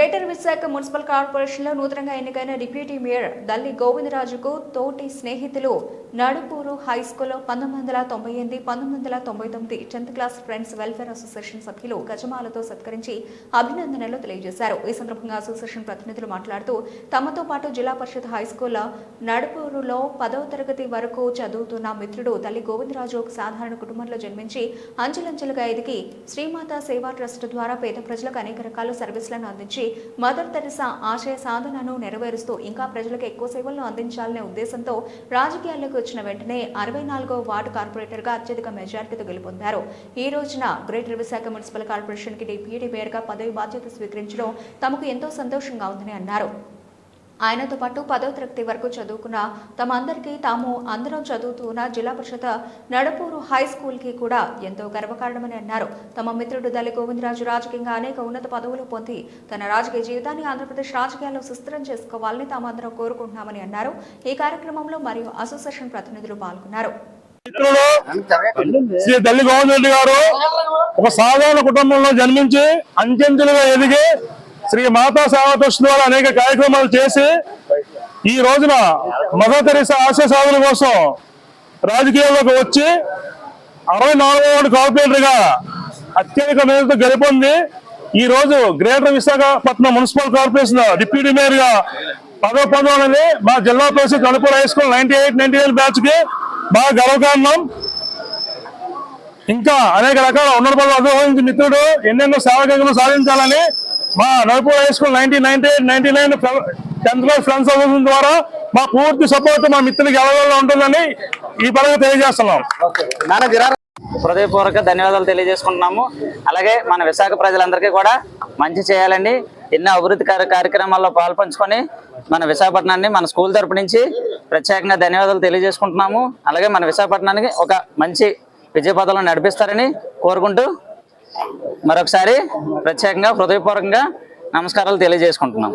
Greater Visakha municipal కార్పొరేషన్లో నూతనంగా ఎన్నికైన డిప్యూటీ మేయర్ దల్లి గోవిందరాజుకు తోటి స్నేహితులు నడుపూరు హై స్కూల్లో పంతొమ్మిది వందల తొంభై ఎనిమిది పంతొమ్మిది వందల తొంభై తొమ్మిది tenth class friends welfare association సభ్యులు గజమాలతో సత్కరించి అభినందనలు తెలియజేశారు. ఈ సందర్భంగా అసోసియేషన్ ప్రతినిధులు మాట్లాడుతూ తమతో పాటు జిల్లా పరిషత్ హై స్కూల్ నడుపూరులో పదవ తరగతి వరకు చదువుతున్న మిత్రుడు తల్లి గోవిందరాజు ఒక సాధారణ కుటుంబంలో జన్మించి అంచెలంచెలుగా ఎదిగి శ్రీమాత సేవా ట్రస్ట్ ద్వారా పేద ప్రజలకు అనేక రకాల సర్వీసులను అందించి మదర్ తెరసా ఆశయ సాధనను నెరవేరుస్తూ ఇంకా ప్రజలకు ఎక్కువ సేవలను అందించాలనే ఉద్దేశంతో రాజకీయాల్లోకి వచ్చిన వెంటనే అరవై నాలుగో వార్డు కార్పొరేటర్గా అత్యధిక మెజారిటీతో గెలుపొందారు. ఈ రోజున గ్రేటర్ విశాఖ మున్సిపల్ కార్పొరేషన్కి డిప్యూటీ మేయర్గా పదవి బాధ్యత స్వీకరించడం తమకు ఎంతో సంతోషంగా ఉందని అన్నారు. ఆయనతో పాటు పదో తరగతి వరకు చదువుకున్న తమ అందరికీ తాము అందరం చదువుతున్న జిల్లా పరిషత్ నడపూరు హై స్కూల్కి కూడా ఎంతో గర్వకారణమని అన్నారు. తమ మిత్రుడు దళి గోవిందరాజు రాజకీయంగా అనేక ఉన్నత పదవులు పొంది తన రాజకీయ జీవితాన్ని ఆంధ్రప్రదేశ్ రాజకీయాల్లో సుస్థిరం చేసుకోవాలని తామందరం కోరుకుంటున్నామని అన్నారు. ఈ కార్యక్రమంలో మరియు అసోసియేషన్ ప్రతినిధులు పాల్గొన్నారు. శ్రీ తల్లి గోవిందరెడ్డి గారు ఒక సాధారణ కుటుంబంలో జన్మించి అంచెంచెలుగా ఎదిగి శ్రీ మాతా సేవా ట్రస్ట్ ద్వారా అనేక కార్యక్రమాలు చేసి ఈ రోజున మదర్ తెరీసా ఆశయ సాధన కోసం రాజకీయాల్లోకి వచ్చి అరవై నాలుగో వార్డు కార్పొరేటర్గా అత్యధిక మేరకు గెలుపొంది ఈ రోజు greater Visakhapatnam municipal corporation deputy మేయర్గా పదవి పొందడం అనేది మా జిల్లా పరిషత్ అనుకూల high school ninety eight ninety nine బ్యాచ్కి బాగా గర్వకారణం ఇంకా అనేక రకాల ఉన్నత మిత్రుడు ఎన్నెన్నో సేవకులను సాధించాలని మా Nalupur high school nineteen ninety eight ninety nine tenth class friends association ద్వారా మా పూర్తి సపోర్ట్ మా మిత్రులకి ఎలా ఉంటుందని ఈ పరంగా తెలియజేస్తున్నాం. హృదయపూర్వక ధన్యవాదాలు తెలియజేసుకుంటున్నాము. అలాగే మన విశాఖ ప్రజలందరికీ కూడా మంచి చేయాలండి ఎన్నో అభివృద్ధి కార్య కార్యక్రమాల్లో పాల్పంచుకొని మన విశాఖపట్నాన్ని మన స్కూల్ తరపు నుంచి ప్రత్యేకంగా ధన్యవాదాలు తెలియజేసుకుంటున్నాము. అలాగే మన విశాఖపట్నానికి ఒక మంచి విజయపథంలో నడిపిస్తారని కోరుకుంటూ మరొకసారి ప్రత్యేకంగా హృదయపూర్వకంగా నమస్కారాలు తెలియజేసుకుంటున్నాం.